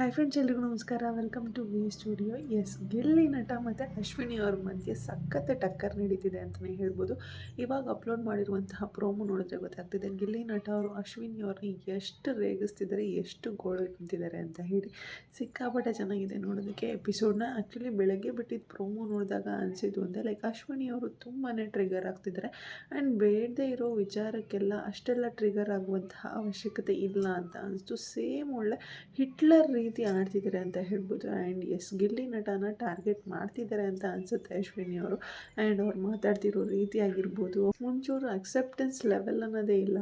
Hi friends ಎಲ್ರಿಗೂ ನಮಸ್ಕಾರ. Welcome to V studio S Gilli Nata ಮತ್ತು ಅಶ್ವಿನಿ ಅವ್ರ ಮಧ್ಯೆ ಸಖತ್ ಟಕ್ಕರ್ ನಡೀತಿದೆ ಅಂತಲೇ ಹೇಳ್ಬೋದು. ಇವಾಗ ಅಪ್ಲೋಡ್ ಮಾಡಿರುವಂತಹ ಪ್ರೋಮೋ ನೋಡಿದ್ರೆ ಗೊತ್ತಾಗ್ತಿದೆ. ಗಿಲ್ಲಿ ನಟ ಅವರು ಅಶ್ವಿನಿ ಅವ್ರನ್ನ ಎಷ್ಟು ರೇಗಿಸ್ತಿದ್ದಾರೆ, ಎಷ್ಟು ಗೋಳು ಕುಂತಿದ್ದಾರೆ ಅಂತ ಹೇಳಿ ಸಿಕ್ಕಾಪಟ್ಟೆ ಚೆನ್ನಾಗಿದೆ ನೋಡೋದಕ್ಕೆ. ಎಪಿಸೋಡ್ನ ಆ್ಯಕ್ಚುಲಿ ಬೆಳಗ್ಗೆ ಬಿಟ್ಟಿದ್ದು ಪ್ರೋಮೋ ನೋಡಿದಾಗ ಅನಿಸಿದ್ದು ಅಂದರೆ ಲೈಕ್ ಅಶ್ವಿನಿ ಅವರು ತುಂಬಾ ಟ್ರಿಗರ್ ಆಗ್ತಿದ್ದಾರೆ. ಆ್ಯಂಡ್ ಬೇಡದೇ ಇರೋ ವಿಚಾರಕ್ಕೆಲ್ಲ ಅಷ್ಟೆಲ್ಲ ಟ್ರಿಗರ್ ಆಗುವಂತಹ ಅವಶ್ಯಕತೆ ಇಲ್ಲ ಅಂತ ಅನಿಸ್ತು. ಸೇಮ್ ಒಳ್ಳೆ ಹಿಟ್ಲರ್ ರೀತಿ ಆಡ್ತಿದ್ದಾರೆ ಅಂತ ಹೇಳ್ಬೋದು ಆ್ಯಂಡ್ ಎಸ್ ಗಿಲ್ಲಿ ನಟನ ಟಾರ್ಗೆಟ್ ಮಾಡ್ತಿದ್ದಾರೆ ಅಂತ ಅನಿಸುತ್ತೆ ಅಶ್ವಿನಿ ಅವರು. ಆ್ಯಂಡ್ ಅವ್ರು ಮಾತಾಡ್ತಿರೋ ರೀತಿ ಆಗಿರ್ಬೋದು. ಮುಂಚೂರು ಅಕ್ಸೆಪ್ಟೆನ್ಸ್ ಲೆವೆಲ್ ಅನ್ನೋದೇ ಇಲ್ಲ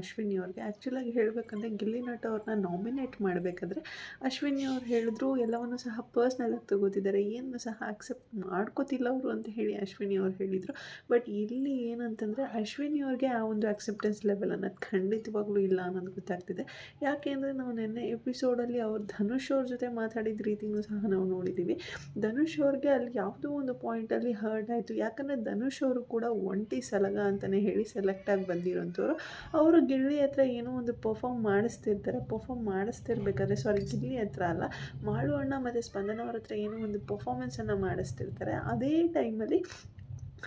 ಅಶ್ವಿನಿ ಅವ್ರಿಗೆ. ಆ್ಯಕ್ಚುಲಾಗಿ ಹೇಳಬೇಕಂದ್ರೆ ಗಿಲ್ಲಿ ನಟ ಅವ್ರನ್ನ ನಾಮಿನೇಟ್ ಮಾಡಬೇಕಾದ್ರೆ ಅಶ್ವಿನಿ ಅವ್ರು ಹೇಳಿದ್ರು ಎಲ್ಲವನ್ನು ಸಹ ಪರ್ಸ್ನಲಾಗಿ ತಗೋತಿದ್ದಾರೆ. ಏನು ಸಹ ಅಕ್ಸೆಪ್ಟ್ ಮಾಡ್ಕೋತಿಲ್ಲ ಅವರು ಅಂತ ಹೇಳಿ ಅಶ್ವಿನಿ ಅವ್ರು ಹೇಳಿದರು. ಬಟ್ ಇಲ್ಲಿ ಏನಂತಂದರೆ ಅಶ್ವಿನಿ ಅವ್ರಿಗೆ ಆ ಒಂದು ಅಕ್ಸೆಪ್ಟೆನ್ಸ್ ಲೆವೆಲ್ ಅನ್ನೋದು ಖಂಡಿತವಾಗ್ಲೂ ಇಲ್ಲ ಅನ್ನೋದು ಗೊತ್ತಾಗ್ತಿದೆ. ಯಾಕೆ ಅಂದರೆ ನಾವು ನಿನ್ನೆ ಎಪಿಸೋಡಲ್ಲಿ ಅವ್ರು ಧನುಷ್ ಅವ್ರ ಜೊತೆ ಮಾತಾಡಿದ ರೀತಿನೂ ಸಹ ನಾವು ನೋಡಿದ್ದೀವಿ. ಧನುಷ್ ಅವ್ರಿಗೆ ಅಲ್ಲಿ ಯಾವುದೋ ಒಂದು ಪಾಯಿಂಟಲ್ಲಿ ಹರ್ಟ್ ಆಯಿತು. ಯಾಕಂದರೆ ಧನುಷ್ ಅವರು ಕೂಡ ಒಂಟಿ ಸಲಗ ಅಂತಲೇ ಹೇಳಿ ಸೆಲೆಕ್ಟ್ ಆಗಿ ಬಂದಿರೋಂಥವ್ರು. ಅವರು ಗಿಲ್ಲಿ ಹತ್ರ ಏನೋ ಒಂದು ಪರ್ಫಾಮ್ ಮಾಡಿಸ್ತಿರ್ತಾರೆ. ಪರ್ಫಾಮ್ ಮಾಡಿಸ್ತಿರ್ಬೇಕಾದ್ರೆ ಸಾರಿ ಗಿಲ್ಲಿ ಹತ್ರ ಅಲ್ಲ, ಮಾಳು ಅಣ್ಣ ಮತ್ತು ಸ್ಪಂದನ ಹತ್ರ ಏನೋ ಒಂದು ಪರ್ಫಾಮೆನ್ಸನ್ನು ಮಾಡಿಸ್ತಿರ್ತಾರೆ. ಅದೇ ಟೈಮಲ್ಲಿ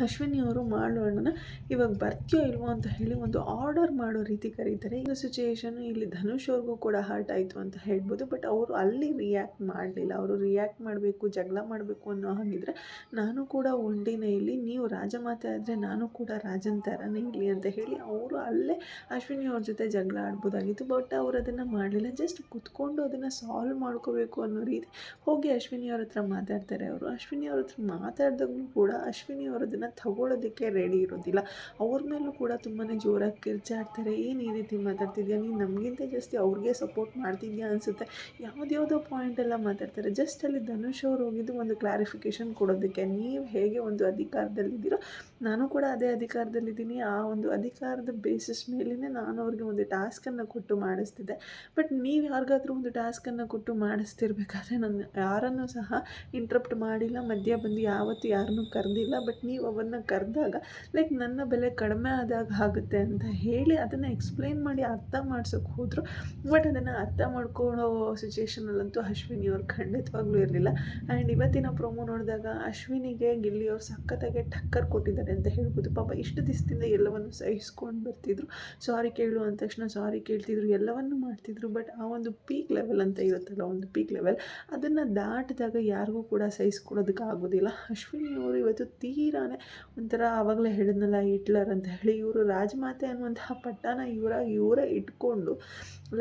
ಅಶ್ವಿನಿ ಅವರು ಮಾಡು ಅಣ್ಣನ ಇವಾಗ ಬರ್ತೀಯೋ ಇಲ್ವೋ ಅಂತ ಹೇಳಿ ಒಂದು ಆರ್ಡರ್ ಮಾಡೋ ರೀತಿ ಕರೀತಾರೆ. ಈ ಸಿಚುಯೇಷನ್ ಇಲ್ಲಿ ಧನುಷ್ ಅವ್ರಿಗೂ ಕೂಡ ಹರ್ಟ್ ಆಯಿತು ಅಂತ ಹೇಳ್ಬೋದು. ಬಟ್ ಅವರು ಅಲ್ಲಿ ರಿಯಾಕ್ಟ್ ಮಾಡಲಿಲ್ಲ. ಅವರು ರಿಯಾಕ್ಟ್ ಮಾಡಬೇಕು, ಜಗಳ ಮಾಡಬೇಕು ಅನ್ನೋ ಹಾಗಿದ್ರೆ ನಾನು ಕೂಡ ಒಂಟಿನೇ ಇಲ್ಲಿ ನೀವು ರಾಜಮಾತೆ ಆದರೆ ನಾನು ಕೂಡ ರಾಜನ ಥರನೇ ಇಲ್ಲಿ ಅಂತ ಹೇಳಿ ಅವರು ಅಲ್ಲೇ ಅಶ್ವಿನಿ ಅವ್ರ ಜೊತೆ ಜಗಳ ಆಡ್ಬೋದಾಗಿತ್ತು. ಬಟ್ ಅವ್ರು ಅದನ್ನು ಮಾಡಲಿಲ್ಲ. ಜಸ್ಟ್ ಕುತ್ಕೊಂಡು ಅದನ್ನು ಸಾಲ್ವ್ ಮಾಡ್ಕೋಬೇಕು ಅನ್ನೋ ರೀತಿ ಹೋಗಿ ಅಶ್ವಿನಿ ಅವ್ರ ಹತ್ರ ಮಾತಾಡ್ತಾರೆ ಅವರು. ಅಶ್ವಿನಿ ಅವ್ರ ಹತ್ರ ಮಾತಾಡಿದಾಗಲೂ ಕೂಡ ಅಶ್ವಿನಿ ಅವ್ರು ಅದನ್ನು ತಗೊಳ್ಳೋದಕ್ಕೆ ರೆಡಿ ಇರೋದಿಲ್ಲ. ಅವ್ರ ಮೇಲೂ ಕೂಡ ತುಂಬಾ ಜೋರಾಗಿ ಕಿರ್ಚಾಡ್ತಾರೆ. ಏನು ಈ ರೀತಿ ಮಾತಾಡ್ತಿದ್ಯಾ? ನೀನು ನಮಗಿಂತ ಜಾಸ್ತಿ ಅವ್ರಿಗೆ ಸಪೋರ್ಟ್ ಮಾಡ್ತಿದ್ಯಾ ಅನಿಸುತ್ತೆ. ಯಾವುದ್ಯಾವುದೋ ಪಾಯಿಂಟೆಲ್ಲ ಮಾತಾಡ್ತಾರೆ. ಜಸ್ಟ್ ಅಲ್ಲಿ ಧನುಷ್ ಅವ್ರು ಹೋಗಿದ್ದು ಒಂದು ಕ್ಲಾರಿಫಿಕೇಷನ್ ಕೊಡೋದಕ್ಕೆ. ನೀವು ಹೇಗೆ ಒಂದು ಅಧಿಕಾರದಲ್ಲಿದ್ದೀರೋ, ನಾನು ಕೂಡ ಅದೇ ಅಧಿಕಾರದಲ್ಲಿದ್ದೀನಿ. ಆ ಒಂದು ಅಧಿಕಾರದ ಬೇಸಿಸ್ ಮೇಲೇ ನಾನು ಅವ್ರಿಗೆ ಒಂದು ಟಾಸ್ಕನ್ನು ಕೊಟ್ಟು ಮಾಡಿಸ್ತಿದ್ದೆ. ಬಟ್ ನೀವು ಯಾರಿಗಾದರೂ ಒಂದು ಟಾಸ್ಕನ್ನು ಕೊಟ್ಟು ಮಾಡಿಸ್ತಿರ್ಬೇಕಾದ್ರೆ ನಾನು ಯಾರನ್ನೂ ಸಹ ಇಂಟ್ರಪ್ಟ್ ಮಾಡಿಲ್ಲ. ಮಧ್ಯ ಬಂದು ಯಾವತ್ತೂ ಯಾರನ್ನೂ ಕರೆದಿಲ್ಲ. ಬಟ್ ನೀವು ಅವನ್ನ ಕರೆದಾಗ, ಲೈಕ್, ನನ್ನ ಬೆಲೆ ಕಡಿಮೆ ಆದಾಗ ಆಗುತ್ತೆ ಅಂತ ಹೇಳಿ ಅದನ್ನು ಎಕ್ಸ್ಪ್ಲೈನ್ ಮಾಡಿ ಅರ್ಥ ಮಾಡ್ಸೋಕೆ ಹೋದರು. ಬಟ್ ಅದನ್ನು ಅರ್ಥ ಮಾಡ್ಕೊಳ್ಳೋ ಸಿಚುವೇಷನಲ್ಲಂತೂ ಅಶ್ವಿನಿ ಅವ್ರು ಖಂಡಿತವಾಗ್ಲೂ ಇರಲಿಲ್ಲ. ಆ್ಯಂಡ್ ಇವತ್ತಿನ ಪ್ರೊಮೋ ನೋಡಿದಾಗ ಅಶ್ವಿನಿಗೆ, ಗಿಲ್ಲಿ ಅವ್ರು ಸಖತ್ತಾಗೆ ಟಕ್ಕರ್ ಕೊಟ್ಟಿದ್ದಾರೆ ಅಂತ ಹೇಳ್ಬೋದು. ಪಾಪ ಇಷ್ಟು ದಿವಸದಿಂದ ಎಲ್ಲವನ್ನು ಸಹಿಸ್ಕೊಂಡು ಬರ್ತಿದ್ರು. ಸಾರಿ ಕೇಳು ಅಂದ ತಕ್ಷಣ ಸಾರಿ ಕೇಳ್ತಿದ್ರು, ಎಲ್ಲವನ್ನು ಮಾಡ್ತಿದ್ರು. ಬಟ್ ಆ ಒಂದು ಪೀಕ್ ಲೆವೆಲ್ ಅಂತ ಇರುತ್ತಲ್ಲ ಒಂದು ಪೀಕ್ ಲೆವೆಲ್ ಅದನ್ನು ದಾಟಿದಾಗ ಯಾರಿಗೂ ಕೂಡ ಸಹಿಸ್ಕೊಡೋದಕ್ಕೆ ಆಗೋದಿಲ್ಲ. ಅಶ್ವಿನಿ ಅವರು ಇವತ್ತು ತೀರಾನೇ ಒಂಥರ ಆವಾಗಲೇ ಹೇಳಿದ್ನಲ್ಲ ಹಿಟ್ಲರ್ ಅಂತ ಹೇಳಿ ಇವರು ರಾಜಮಾತೆ ಅನ್ನುವಂತಹ ಪಟ್ಟನ ಇವರ ಇವರೇ ಇಟ್ಕೊಂಡು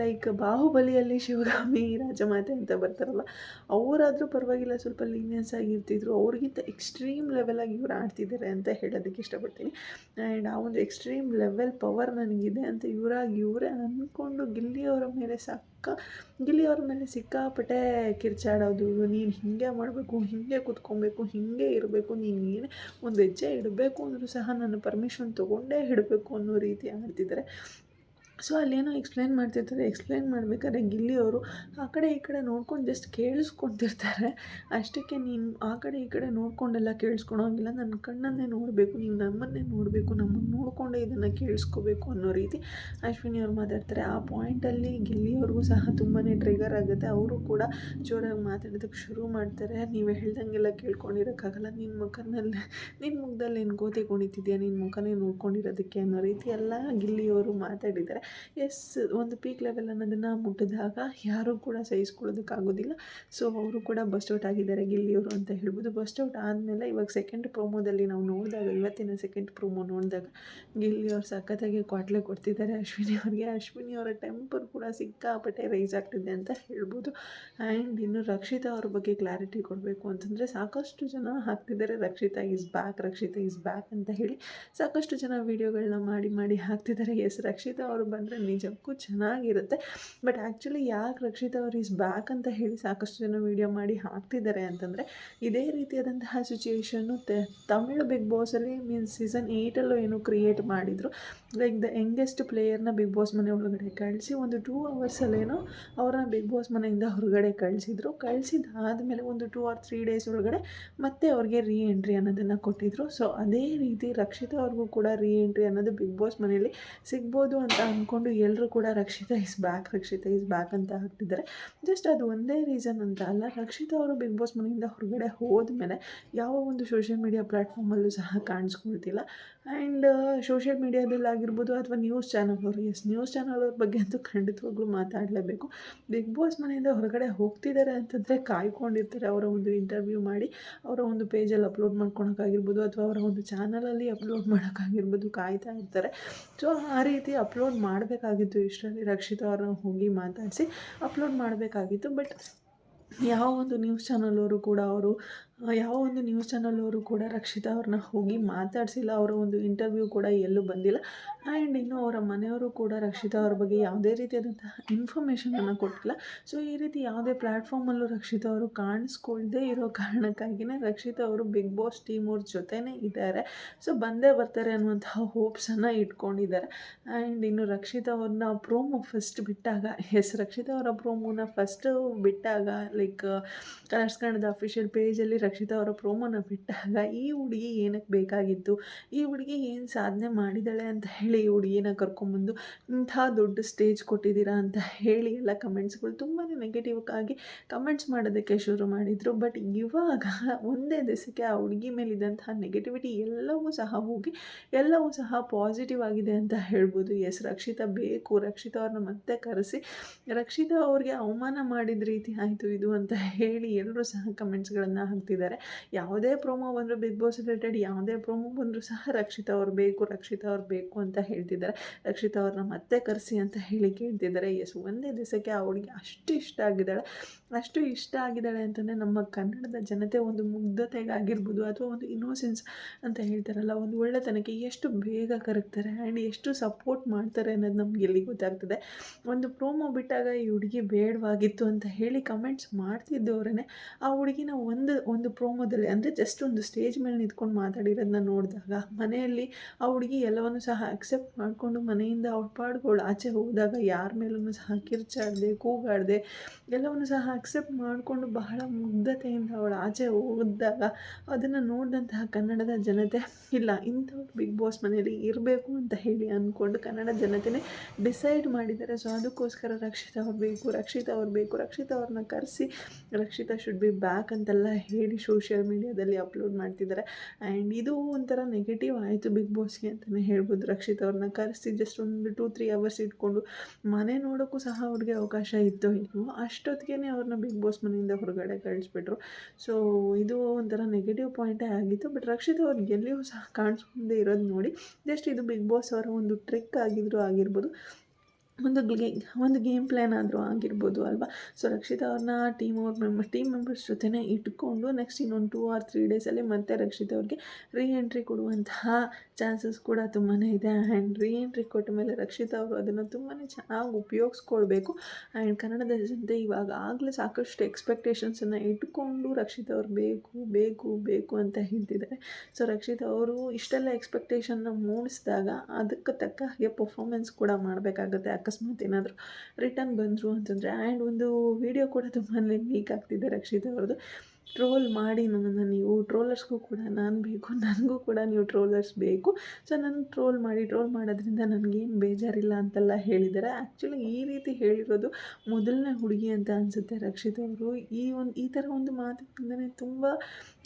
ಲೈಕ್ ಬಾಹುಬಲಿಯಲ್ಲಿ ಶಿವಗಾಮಿ, ರಾಜಮಾತೆ ಅಂತ ಬರ್ತಾರಲ್ಲ, ಅವರಾದರೂ ಪರವಾಗಿಲ್ಲ ಸ್ವಲ್ಪ ಲೀನಿಯನ್ಸ್ ಆಗಿರ್ತಿದ್ರು ಅವ್ರಿಗಿಂತ ಎಕ್ಸ್ಟ್ರೀಮ್ ಲೆವೆಲಾಗಿ ಇವ್ರು ಆಡ್ತಿದ್ದಾರೆ ಅಂತ ಹೇಳೋದಕ್ಕೆ ಇಷ್ಟಪಡ್ತೀನಿ. ಆ್ಯಂಡ್ ಆ ಒಂದು ಎಕ್ಸ್ಟ್ರೀಮ್ ಲೆವೆಲ್ ಪವರ್ ನನಗಿದೆ ಅಂತ ಇವರಾಗಿ ಇವರೇ ಅಂದ್ಕೊಂಡು ಗಿಲ್ಲಿಯವರ ಮೇಲೆ ಸಕ್ಕ, ಗಿಲ್ಲಿಯವ್ರ ಮೇಲೆ ಸಿಕ್ಕಾಪಟ್ಟೆ ಕಿರ್ಚಾಡೋದು. ನೀನು ಹೀಗೆ ಮಾಡಬೇಕು, ಹೀಗೆ ಕುತ್ಕೊಬೇಕು, ಹೀಗೆ ಇರಬೇಕು, ನೀನು ಏನೇ ಒಂದು ಹೆಜ್ಜೆ ಇಡಬೇಕು ಅಂದರೂ ಸಹ ನನ್ನ ಪರ್ಮಿಷನ್ ತೊಗೊಂಡೇ ಇಡಬೇಕು ಅನ್ನೋ ರೀತಿ ಆಡ್ತಿದ್ದಾರೆ. ಸೊ, ಅಲ್ಲೇನೋ ಎಕ್ಸ್ಪ್ಲೈನ್ ಮಾಡ್ತಿರ್ತಾರೆ ಎಕ್ಸ್ಪ್ಲೈನ್ ಮಾಡಬೇಕಾದ್ರೆ ಗಿಲ್ಲಿಯವರು ಆ ಕಡೆ ಈ ಕಡೆ ನೋಡ್ಕೊಂಡು ಜಸ್ಟ್ ಕೇಳಿಸ್ಕೊತಿರ್ತಾರೆ ಅಷ್ಟಕ್ಕೆ ನೀನು ಆ ಕಡೆ ಈ ಕಡೆ ನೋಡ್ಕೊಂಡೆಲ್ಲ ಕೇಳಿಸ್ಕೊಳೋಂಗಿಲ್ಲ ನನ್ನ ಕಣ್ಣನ್ನೇ ನೋಡಬೇಕು, ನೀವು ನಮ್ಮನ್ನೇ ನೋಡಬೇಕು ನಮ್ಮನ್ನು ನೋಡಿಕೊಂಡೇ ಇದನ್ನು ಕೇಳಿಸ್ಕೋಬೇಕು ಅನ್ನೋ ರೀತಿ ಅಶ್ವಿನಿ ಅವ್ರು ಮಾತಾಡ್ತಾರೆ. ಆ ಪಾಯಿಂಟಲ್ಲಿ ಗಿಲ್ಲಿಯವ್ರಿಗೂ ಸಹ ತುಂಬಾ ಟ್ರಿಗರ್ ಆಗುತ್ತೆ. ಅವರು ಕೂಡ ಜೋರಾಗಿ ಮಾತಾಡೋದಕ್ಕೆ ಶುರು ಮಾಡ್ತಾರೆ. ನೀವು ಹೇಳ್ದಂಗೆಲ್ಲ ಕೇಳ್ಕೊಂಡಿರೋಕ್ಕಾಗಲ್ಲ. ನಿನ್ನ ಮುಖದಲ್ಲಿ ನಿನ್ನ ಮುಖದಲ್ಲಿ ಏನು ಗೋತಿ ಕುಣಿತಿದ್ಯಾ? ನಿನ್ನ ಮುಖನೇ ನೋಡ್ಕೊಂಡಿರೋದಕ್ಕೆ ಅನ್ನೋ ರೀತಿ ಎಲ್ಲ ಗಿಲ್ಲಿಯವರು ಮಾತಾಡಿದ್ದಾರೆ. ಎಸ್ ಒಂದು ಪೀಕ್ ಲೆವೆಲ್ ಅನ್ನೋದನ್ನು ಮುಟ್ಟಿದಾಗ ಯಾರೂ ಕೂಡ ಸಹಿಸ್ಕೊಳ್ಳೋದಕ್ಕಾಗೋದಿಲ್ಲ ಸೊ ಅವರು ಕೂಡ ಬಸ್ಟ್ ಔಟ್ ಆಗಿದ್ದಾರೆ, ಗಿಲ್ಲಿಯವರು ಅಂತ ಹೇಳ್ಬೋದು. ಬಸ್ಟ್ ಔಟ್ ಆದಮೇಲೆ ಇವಾಗ ಸೆಕೆಂಡ್ ಪ್ರೊಮೋದಲ್ಲಿ ನಾವು ನೋಡಿದಾಗ, ಇವತ್ತಿನ ಸೆಕೆಂಡ್ ಪ್ರೊಮೋ ನೋಡಿದಾಗ ಗಿಲ್ಲಿ ಅವ್ರು ಸಖತ್ತಾಗಿ ಕ್ವಾಟ್ಲೆ ಕೊಡ್ತಿದ್ದಾರೆ. ಅಶ್ವಿನಿ ಅವರಿಗೆ, ಅಶ್ವಿನಿ ಅವರ ಟೆಂಪರ್ ಕೂಡ ಸಿಕ್ಕಾಪಟ್ಟೆ ರೈಸ್ ಆಗ್ತಿದೆ ಅಂತ ಹೇಳ್ಬೋದು. ಆ್ಯಂಡ್ ಇನ್ನು ರಕ್ಷಿತಾ ಅವ್ರ ಬಗ್ಗೆ ಕ್ಲಾರಿಟಿ ಕೊಡಬೇಕು ಅಂತಂದರೆ ಸಾಕಷ್ಟು ಜನ ಹಾಕ್ತಿದ್ದಾರೆ, Rakshita is back Rakshita is back ಅಂತ ಹೇಳಿ ಸಾಕಷ್ಟು ಜನ ವೀಡಿಯೋಗಳನ್ನ ಮಾಡಿ ಮಾಡಿ ಹಾಕ್ತಿದ್ದಾರೆ. ಎಸ್ ರಕ್ಷಿತಾ ಅವರು ಬಂದರೆ ನಿಜಕ್ಕೂ ಚೆನ್ನಾಗಿರುತ್ತೆ. ಬಟ್ ಆ್ಯಕ್ಚುಲಿ ಯಾಕೆ ರಕ್ಷಿತಾ ಅವ್ರು ಈಸ್ ಬ್ಯಾಕ್ ಅಂತ ಹೇಳಿ ಸಾಕಷ್ಟು ಜನ ವೀಡಿಯೋ ಮಾಡಿ ಹಾಕ್ತಿದ್ದಾರೆ ಅಂತಂದರೆ, ಇದೇ ರೀತಿಯಾದಂತಹ ಸಿಚುಯೇಷನ್ನು ತಮಿಳು ಬಿಗ್ ಬಾಸಲ್ಲಿ ಮೀನ್ಸ್ ಸೀಸನ್ ಏಯ್ಟಲ್ಲೂ ಏನು ಕ್ರಿಯೇಟ್ ಮಾಡಿದರು. ಲೈಕ್ ದ ಯಂಗೆಸ್ಟ್ ಪ್ಲೇಯರ್ನ ಬಿಗ್ ಬಾಸ್ ಮನೆ ಒಳಗಡೆ ಕಳಿಸಿ, ಒಂದು ಟೂ ಅವರ್ಸಲ್ಲೇನೋ ಅವ್ರನ್ನ ಬಿಗ್ ಬಾಸ್ ಮನೆಯಿಂದ ಹೊರಗಡೆ ಕಳಿಸಿದ್ರು. ಕಳಿಸಿದಾದಮೇಲೆ ಒಂದು ಟೂ ಆರ್ ತ್ರೀ ಡೇಸ್ ಒಳಗಡೆ ಮತ್ತೆ ಅವ್ರಿಗೆ ರೀ ಎಂಟ್ರಿ ಅನ್ನೋದನ್ನು ಕೊಟ್ಟಿದ್ರು. ಸೊ ಅದೇ ರೀತಿ ರಕ್ಷಿತಾ ಅವ್ರಿಗೂ ಕೂಡ ರೀ ಎಂಟ್ರಿ ಅನ್ನೋದು ಬಿಗ್ ಬಾಸ್ ಮನೆಯಲ್ಲಿ ಸಿಗ್ಬೋದು ಅಂತ ಅಂದ್ಕೊಂಡು ಎಲ್ಲರೂ ಕೂಡ Rakshita is back, Rakshita is back ಅಂತ ಹಾಕ್ತಿದ್ದಾರೆ ಜಸ್ಟ್ ಅದು ಒಂದೇ ರೀಸನ್ ಅಂತ ಅಲ್ಲ, ರಕ್ಷಿತಾ ಅವರು ಬಿಗ್ ಬಾಸ್ ಮನೆಯಿಂದ ಹೊರಗಡೆ ಹೋದ ಮೇಲೆ ಯಾವ ಒಂದು ಸೋಷಿಯಲ್ ಮೀಡಿಯಾ ಪ್ಲ್ಯಾಟ್ಫಾರ್ಮಲ್ಲೂ ಸಹ ಕಾಣಿಸ್ಕೊಳ್ತಿಲ್ಲ. ಆ್ಯಂಡ್ ಸೋಷಿಯಲ್ ಮೀಡಿಯಾದಲ್ಲಿ ಆಗಿರ್ಬೋದು ಅಥವಾ ನ್ಯೂಸ್ ಚಾನಲ್ ಅವರು ಎಸ್ ನ್ಯೂಸ್ ಚಾನಲ್ ಅವ್ರ ಬಗ್ಗೆ ಅಂತೂ ಖಂಡಿತವಾಗ್ಲೂ ಮಾತಾಡಲೇಬೇಕು. ಬಿಗ್ ಬಾಸ್ ಮನೆಯಿಂದ ಹೊರಗಡೆ ಹೋಗ್ತಿದ್ದಾರೆ ಅಂತಂದರೆ ಕಾಯ್ಕೊಂಡಿರ್ತಾರೆ. ಅವರ ಒಂದು ಇಂಟರ್ವ್ಯೂ ಮಾಡಿ, ಅವರ ಒಂದು ಪೇಜಲ್ಲಿ ಅಪ್ಲೋಡ್ ಮಾಡ್ಕೊಳಕ್ಕಾಗಿರ್ಬೋದು ಅಥವಾ ಅವರ ಒಂದು ಚಾನಲಲ್ಲಿ ಅಪ್ಲೋಡ್ ಮಾಡೋಕ್ಕಾಗಿರ್ಬೋದು ಕಾಯ್ತಾ ಇರ್ತಾರೆ. ಸೊ ಆ ರೀತಿ ಅಪ್ಲೋಡ್ ಮಾಡಬೇಕಾಗಿತ್ತು ಇಷ್ಟರಲ್ಲಿ ರಕ್ಷಿತ ಅವ್ರನ್ನ ಹೋಗಿ ಮಾತಾಡಿಸಿ ಅಪ್ಲೋಡ್ ಮಾಡಬೇಕಾಗಿತ್ತು. ಬಟ್ ಯಾವ ಒಂದು ನ್ಯೂಸ್ ಚಾನಲ್ ಕೂಡ ಅವರು ಯಾವ ಒಂದು ನ್ಯೂಸ್ ಚಾನಲ್ ಅವರು ಕೂಡ ರಕ್ಷಿತಾ ಅವ್ರನ್ನ ಹೋಗಿ ಮಾತಾಡಿಸಿಲ್ಲ, ಅವರ ಒಂದು ಇಂಟರ್ವ್ಯೂ ಕೂಡ ಎಲ್ಲೂ ಬಂದಿಲ್ಲ. ಆ್ಯಂಡ್ ಇನ್ನು ಅವರ ಮನೆಯವರು ಕೂಡ ರಕ್ಷಿತಾ ಅವ್ರ ಬಗ್ಗೆ ಯಾವುದೇ ರೀತಿಯಾದಂತಹ ಇನ್ಫಾರ್ಮೇಷನನ್ನು ಕೊಟ್ಟಿಲ್ಲ. ಸೊ ಈ ರೀತಿ ಯಾವುದೇ ಪ್ಲ್ಯಾಟ್ಫಾರ್ಮಲ್ಲೂ ರಕ್ಷಿತಾ ಅವರು ಕಾಣಿಸ್ಕೊಳ್ದೇ ಇರೋ ಕಾರಣಕ್ಕಾಗಿಯೇ ರಕ್ಷಿತಾ ಅವರು ಬಿಗ್ ಬಾಸ್ ಟೀಮ್ ಅವ್ರ ಜೊತೆನೇ ಇದ್ದಾರೆ. ಸೊ ಬಂದೇ ಬರ್ತಾರೆ ಅನ್ನುವಂತಹ ಹೋಪ್ಸನ್ನು ಇಟ್ಕೊಂಡಿದ್ದಾರೆ. ಆ್ಯಂಡ್ ಇನ್ನು ರಕ್ಷಿತಾ ಅವ್ರನ್ನ ಪ್ರೋಮೋ ಫಸ್ಟ್ ಬಿಟ್ಟಾಗ ಎಸ್ ರಕ್ಷಿತಾ ಅವರ ಪ್ರೋಮೋನ ಫಸ್ಟು ಬಿಟ್ಟಾಗ ಲೈಕ್ ಕಲರ್ಸ್ ಕನ್ನಡದ ಅಫಿಷಿಯಲ್ ಪೇಜಲ್ಲಿ ರಕ್ಷಿತಾ ಅವರ ಪ್ರೋಮೋನ ಬಿಟ್ಟಾಗ ಈ ಹುಡುಗಿ ಏನಕ್ಕೆ ಬೇಕಾಗಿತ್ತು? ಈ ಹುಡುಗಿ ಏನು ಸಾಧನೆ ಮಾಡಿದ್ದಾಳೆ ಅಂತ ಹೇಳಿ ಈ ಹುಡುಗಿನ ಕರ್ಕೊಂಬಂದು ಇಂಥ ದೊಡ್ಡ ಸ್ಟೇಜ್ ಕೊಟ್ಟಿದ್ದೀರಾ ಅಂತ ಹೇಳಿ ಎಲ್ಲ ಕಮೆಂಟ್ಸ್ಗಳು ತುಂಬಾ ನೆಗೆಟಿವ್ ಆಗಿ ಕಮೆಂಟ್ಸ್ ಮಾಡೋದಕ್ಕೆ ಶುರು ಮಾಡಿದರು. ಬಟ್ ಇವಾಗ ಒಂದೇ ದಿವಸಕ್ಕೆ ಆ ಹುಡುಗಿ ಮೇಲಿದ್ದಂತಹ ನೆಗೆಟಿವಿಟಿ ಎಲ್ಲವೂ ಸಹ ಹೋಗಿ, ಎಲ್ಲವೂ ಸಹ ಪಾಸಿಟಿವ್ ಆಗಿದೆ ಅಂತ ಹೇಳ್ಬೋದು. ಎಸ್ ರಕ್ಷಿತಾ ಬೇಕು. ರಕ್ಷಿತಾ ಅವ್ರನ್ನ ಮತ್ತೆ ಕರೆಸಿ. ರಕ್ಷಿತಾ ಅವ್ರಿಗೆ ಅವಮಾನ ಮಾಡಿದ ರೀತಿ ಆಯಿತು ಇದು ಅಂತ ಹೇಳಿ ಎಲ್ಲರೂ ಸಹ ಕಮೆಂಟ್ಸ್ಗಳನ್ನು ಹಾಕ್ತಿದ್ದಾರೆ. ಯಾವುದೇ ಪ್ರೋಮೋ ಬಂದರೂ ಬಿಗ್ ಬಾಸ್ ರಿಲೇಟೆಡ್ ಯಾವುದೇ ಪ್ರೋಮೋ ಬಂದರೂ ಸಹ ರಕ್ಷಿತಾ ಅವ್ರು ಬೇಕು, ರಕ್ಷಿತಾ ಅವ್ರು ಬೇಕು ಅಂತ ಹೇಳ್ತಿದ್ದಾರೆ. ರಕ್ಷಿತಾ ಅವ್ರನ್ನ ಮತ್ತೆ ಕರೆಸಿ ಅಂತ ಹೇಳಿ ಕೇಳ್ತಿದ್ದಾರೆ. ಎಸ್ ಒಂದೇ ದಿವಸಕ್ಕೆ ಆ ಹುಡುಗಿ ಅಷ್ಟು ಇಷ್ಟ ಆಗಿದ್ದಾಳೆ. ಅಷ್ಟು ಇಷ್ಟ ಆಗಿದ್ದಾಳೆ ಅಂತಲೇ ನಮ್ಮ ಕನ್ನಡದ ಜನತೆ ಒಂದು ಮುಗ್ಧತೆಗಾಗಿರ್ಬೋದು ಅಥವಾ ಒಂದು ಇನ್ನೋಸೆನ್ಸ್ ಅಂತ ಹೇಳ್ತಾರಲ್ಲ, ಒಂದು ಒಳ್ಳೆತನಕ್ಕೆ ಎಷ್ಟು ಬೇಗ ಕರಗ್ತಾರೆ ಆ್ಯಂಡ್ ಎಷ್ಟು ಸಪೋರ್ಟ್ ಮಾಡ್ತಾರೆ ಅನ್ನೋದು ನಮ್ಗೆ ಎಲ್ಲಿ ಗೊತ್ತಾಗ್ತದೆ. ಒಂದು ಪ್ರೋಮೋ ಬಿಟ್ಟಾಗ ಈ ಹುಡುಗಿ ಬೇಡವಾಗಿತ್ತು ಅಂತ ಹೇಳಿ ಕಮೆಂಟ್ಸ್ ಮಾಡ್ತಿದ್ದವರೇ ಆ ಹುಡುಗಿನ ಒಂದು ಒಂದು ಪ್ರೋಮೋದಲ್ಲಿ ಅಂದರೆ ಜಸ್ಟ್ ಒಂದು ಸ್ಟೇಜ್ ಮೇಲೆ ನಿಂತ್ಕೊಂಡು ಮಾತಾಡಿರೋದನ್ನ ನೋಡಿದಾಗ ಮನೆಯಲ್ಲಿ ಆ ಹುಡುಗಿ ಎಲ್ಲವನ್ನು ಸಹ ಅಕ್ಸೆಪ್ಟ್ ಮಾಡಿಕೊಂಡು ಮನೆಯಿಂದ ಅವ್ರ ಆಚೆ ಹೋದಾಗ ಯಾರ ಮೇಲೂ ಸಹ ಕಿರ್ಚಾಡದೆ, ಕೂಗಾಡದೆ, ಎಲ್ಲವನ್ನು ಸಹ ಅಕ್ಸೆಪ್ಟ್ ಮಾಡಿಕೊಂಡು ಬಹಳ ಮುಗ್ಧತೆಯಿಂದ ಅವಳು ಆಚೆ ಹೋದಾಗ ಅದನ್ನು ನೋಡಿದಂತಹ ಕನ್ನಡದ ಜನತೆ, ಇಲ್ಲ ಇಂಥವ್ರು ಬಿಗ್ ಬಾಸ್ ಮನೆಯಲ್ಲಿ ಇರಬೇಕು ಅಂತ ಹೇಳಿ ಅಂದ್ಕೊಂಡು ಕನ್ನಡ ಜನತೆನೇ ಡಿಸೈಡ್ ಮಾಡಿದ್ದಾರೆ. ಸೊ ಅದಕ್ಕೋಸ್ಕರ ರಕ್ಷಿತ ಅವ್ರು ಬೇಕು, ರಕ್ಷಿತಾ ಅವ್ರು ಬೇಕು, ರಕ್ಷಿತಾ ಅವ್ರನ್ನ ಕರೆಸಿ ರಕ್ಷಿತಾ ಶುಡ್ ಬಿ ಬ್ಯಾಕ್ ಅಂತೆಲ್ಲ ಹೇಳಿ ಸೋಷಿಯಲ್ ಮೀಡಿಯಾದಲ್ಲಿ ಅಪ್ಲೋಡ್ ಮಾಡ್ತಿದ್ದಾರೆ. ಆ್ಯಂಡ್ ಇದು ಒಂಥರ ನೆಗೆಟಿವ್ ಆಯಿತು ಬಿಗ್ ಬಾಸ್ಗೆ ಅಂತಲೇ ಹೇಳ್ಬೋದು ರಕ್ಷಿತ್ ಅವ್ರನ್ನ. ಕರೆಸಿ ಜಸ್ಟ್ ಒಂದು ಟೂ ತ್ರೀ ಅವರ್ಸ್ ಇಟ್ಕೊಂಡು ಮನೆ ನೋಡೋಕ್ಕೂ ಸಹ ಅವ್ರಿಗೆ ಅವಕಾಶ ಇತ್ತು ಇಲ್ವೋ ಅಷ್ಟೊತ್ತಿಗೆ ಅವ್ರನ್ನ ಬಿಗ್ ಬಾಸ್ ಮನೆಯಿಂದ ಹೊರಗಡೆ ಕಳಿಸ್ಬಿಟ್ರು. ಸೊ ಇದು ಒಂಥರ ನೆಗೆಟಿವ್ ಪಾಯಿಂಟೇ ಆಗಿತ್ತು. ಬಟ್ ರಕ್ಷಿತ್ ಅವ್ರಿಗೆ ಎಲ್ಲಿಯೂ ಸಹ ಕಾಣಿಸ್ಕೊಂಡೇ ಇರೋದು ನೋಡಿ. ಜಸ್ಟ್ ಇದು ಬಿಗ್ ಬಾಸ್ ಅವರ ಒಂದು ಟ್ರಿಕ್ ಆಗಿದ್ರು ಆಗಿರ್ಬೋದು. ಒಂದು ಗೇಮ್ ಒಂದು ಗೇಮ್ ಪ್ಲ್ಯಾನ್ ಆದರೂ ಆಗಿರ್ಬೋದು ಅಲ್ವಾ? ಸೊ ರಕ್ಷಿತಾ ಅವ್ರನ್ನ ಟೀಮ್ ಅವ್ರ ಮೆಂಬರ್ ಟೀಮ್ ಮೆಂಬರ್ಸ್ ಜೊತೆನೇ ಇಟ್ಕೊಂಡು ನೆಕ್ಸ್ಟ್ ಇನ್ನೊಂದು ಟೂ ಆರ್ ತ್ರೀ ಡೇಸಲ್ಲಿ ಮತ್ತೆ ರಕ್ಷಿತ ಅವ್ರಿಗೆ ರೀ ಎಂಟ್ರಿ ಕೊಡುವಂತಹ ಚಾನ್ಸಸ್ ಕೂಡ ತುಂಬಾ ಇದೆ. ಆ್ಯಂಡ್ ರೀ ಎಂಟ್ರಿ ಕೊಟ್ಟ ಮೇಲೆ ರಕ್ಷಿತಾ ಅವರು ಅದನ್ನು ತುಂಬಾ ಚೆನ್ನಾಗಿ ಉಪಯೋಗಿಸ್ಕೊಳ್ಬೇಕು. ಆ್ಯಂಡ್ ಕನ್ನಡದ ಜನತೆ ಇವಾಗ ಆಗಲೇ ಸಾಕಷ್ಟು ಎಕ್ಸ್ಪೆಕ್ಟೇಷನ್ಸನ್ನು ಇಟ್ಕೊಂಡು ರಕ್ಷಿತ ಅವ್ರು ಬೇಕು ಬೇಕು ಬೇಕು ಅಂತ ಹೇಳ್ತಿದ್ದಾರೆ. ಸೊ ರಕ್ಷಿತ ಅವರು ಇಷ್ಟೆಲ್ಲ ಎಕ್ಸ್ಪೆಕ್ಟೇಷನ್ನ ಮೂಡಿಸಿದಾಗ ಅದಕ್ಕೆ ತಕ್ಕ ಹಾಗೆ ಪರ್ಫಾರ್ಮೆನ್ಸ್ ಕೂಡ ಮಾಡಬೇಕಾಗತ್ತೆ. ಅಕಸ್ಮಾತ್ ಏನಾದರೂ ರಿಟರ್ನ್ ಬಂದರು ಅಂತಂದರೆ ಆ್ಯಂಡ್ ಒಂದು ವೀಡಿಯೋ ಕೂಡ ತುಂಬಾ ಲೀಕ್ ಆಗ್ತಿದೆ ರಕ್ಷಿತ್ ಅವ್ರದ್ದು. ಟ್ರೋಲ್ ಮಾಡಿ ನನ್ನನ್ನು ನೀವು ಟ್ರೋಲರ್ಸ್ಗೂ ಕೂಡ ನಾನು ಬೇಕು, ನನಗೂ ಕೂಡ ನೀವು ಟ್ರೋಲರ್ಸ್ ಬೇಕು. ಸೊ ನಾನು ಟ್ರೋಲ್ ಮಾಡಿ ಟ್ರೋಲ್ ಮಾಡೋದ್ರಿಂದ ನನಗೇನು ಬೇಜಾರಿಲ್ಲ ಅಂತೆಲ್ಲ ಹೇಳಿದ್ದಾರೆ. ಆ್ಯಕ್ಚುಲಿ ಈ ರೀತಿ ಹೇಳಿರೋದು ಮೊದಲನೇ ಹುಡುಗಿ ಅಂತ ಅನಿಸುತ್ತೆ ರಕ್ಷಿತ್ ಅವರು. ಈ ಒಂದು, ಈ ಥರ ಒಂದು ಮಾತಿನಿಂದನೇ ತುಂಬ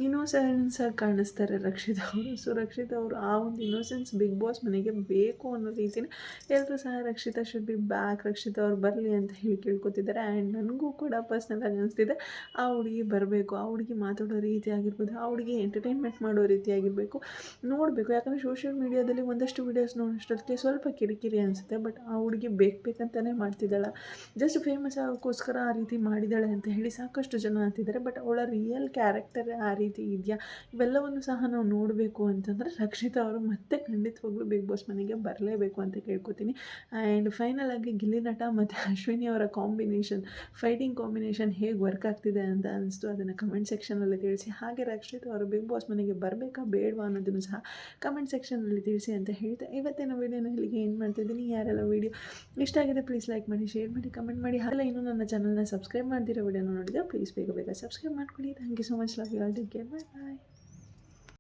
ಇನ್ನೋಸೆನ್ಸಾಗಿ ಕಾಣಿಸ್ತಾರೆ ರಕ್ಷಿತ್ ಅವರು. ಸೊ ರಕ್ಷಿತ್ ಅವರು ಆ ಒಂದು ಇನ್ನೋಸೆನ್ಸ್ ಬಿಗ್ ಬಾಸ್ ಮನೆಗೆ ಬೇಕು ಅನ್ನೋ ರೀತಿನೇ ಎಲ್ಲರೂ ಸಹ Rakshita should be back Rakshita ಅವ್ರು ಬರಲಿ ಅಂತ ಹೇಳಿ ಕೇಳ್ಕೊತಿದ್ದಾರೆ. ಆ್ಯಂಡ್ ನನಗೂ ಕೂಡ ಪರ್ಸ್ನಲಾಗಿ ಅನಿಸ್ತಿದೆ. ಆ ಹುಡುಗಿ ಬರಬೇಕು, ಆ ಹುಡುಗಿ ಮಾತಾಡೋ ರೀತಿ ಆಗಿರ್ಬೋದು, ಆ ಹುಡುಗಿ ಎಂಟರ್ಟೈನ್ಮೆಂಟ್ ಮಾಡೋ ರೀತಿ ಆಗಿರಬೇಕು, ನೋಡಬೇಕು. ಯಾಕಂದರೆ ಸೋಷಿಯಲ್ ಮೀಡಿಯಾದಲ್ಲಿ ಒಂದಷ್ಟು ವೀಡಿಯೋಸ್ ನೋಡೋಷ್ಟೊತ್ತಿಗೆ ಸ್ವಲ್ಪ ಕಿರಿಕಿರಿ ಅನಿಸುತ್ತೆ ಬಟ್ ಆ ಹುಡುಗಿ ಬೇಕು ಬೇಕಂತಲೇ ಮಾಡ್ತಿದ್ದಾಳೆ. ಜಸ್ಟ್ ಫೇಮಸ್ ಆಗೋಕ್ಕೋಸ್ಕರ ಆ ರೀತಿ ಮಾಡಿದ್ದಾಳೆ ಅಂತ ಹೇಳಿ ಸಾಕಷ್ಟು ಜನ ಅಂತಿದ್ದಾರೆ ಬಟ್ ಅವಳ ರಿಯಲ್ ಕ್ಯಾರೆಕ್ಟರ್ ಆ ರೀತಿ ಇದೆಯಾ? ಇವೆಲ್ಲವನ್ನು ಸಹ ನಾವು ನೋಡಬೇಕು ಅಂತಂದರೆ ರಕ್ಷಿತಾ ಅವರು ಮತ್ತೆ ಖಂಡಿತವಾಗ್ಲೂ ಬಿಗ್ ಬಾಸ್ ಮನೆಗೆ ಬರಲೇಬೇಕು ಅಂತ ಕೇಳ್ಕೊತೀನಿ. ಆ್ಯಂಡ್ ಫೈನಲ್ ಆಗಿ ಗಿಲ್ಲಿ ನಟ ಮತ್ತು ಅಶ್ವಿನಿ ಅವರ ಕಾಂಬಿನೇಷನ್ ಫೈಟಿಂಗ್ ಕಾಂಬಿನೇಷನ್ ಹೇಗೆ ವರ್ಕ್ ಆಗ್ತಿದೆ ಅಂತ ಅನಿಸ್ತು, ಅದನ್ನು ಕಮೆಂಟ್ ಸೆಕ್ಷನಲ್ಲಿ ತಿಳಿಸಿ ಹಾಗೆ ರಕ್ಷಿತ್ ಅವರು ಬಿಗ್ ಬಾಸ್ ಮನೆಗೆ ಬರಬೇಕಾ ಬೇಡವಾ ಅನ್ನೋದನ್ನು ಸಹ ಕಮೆಂಟ್ ಸೆಕ್ಷನಲ್ಲಿ ತಿಳಿಸಿ ಅಂತ ಹೇಳ್ತಾ ಇವತ್ತಿನ ವೀಡಿಯೋನ ಇಲ್ಲಿಗೆ ಏನು ಮಾಡ್ತಿದ್ದೀನಿ. ಯಾರೆಲ್ಲ ವೀಡಿಯೋ ಇಷ್ಟ ಆಗಿದೆ ಪ್ಲೀಸ್ ಲೈಕ್ ಮಾಡಿ ಶೇರ್ ಮಾಡಿ ಕಮೆಂಟ್ ಮಾಡಿ. ಹಾಗೆಲ್ಲ ಇನ್ನೂ ನನ್ನ ಚಾನಲ್ನ ಸಬ್ಸ್ಕ್ರೈಬ್ ಮಾಡ್ತಿರೋ ವೀಡಿಯೋನ ನೋಡಿದ್ರೆ ಪ್ಲೀಸ್ ಬೇಗ ಬೇಗ ಸಬ್ಸ್ಕ್ರೈಬ್ ಮಾಡ್ಕೊಳ್ಳಿ. Thank you so much love you all take care bye bye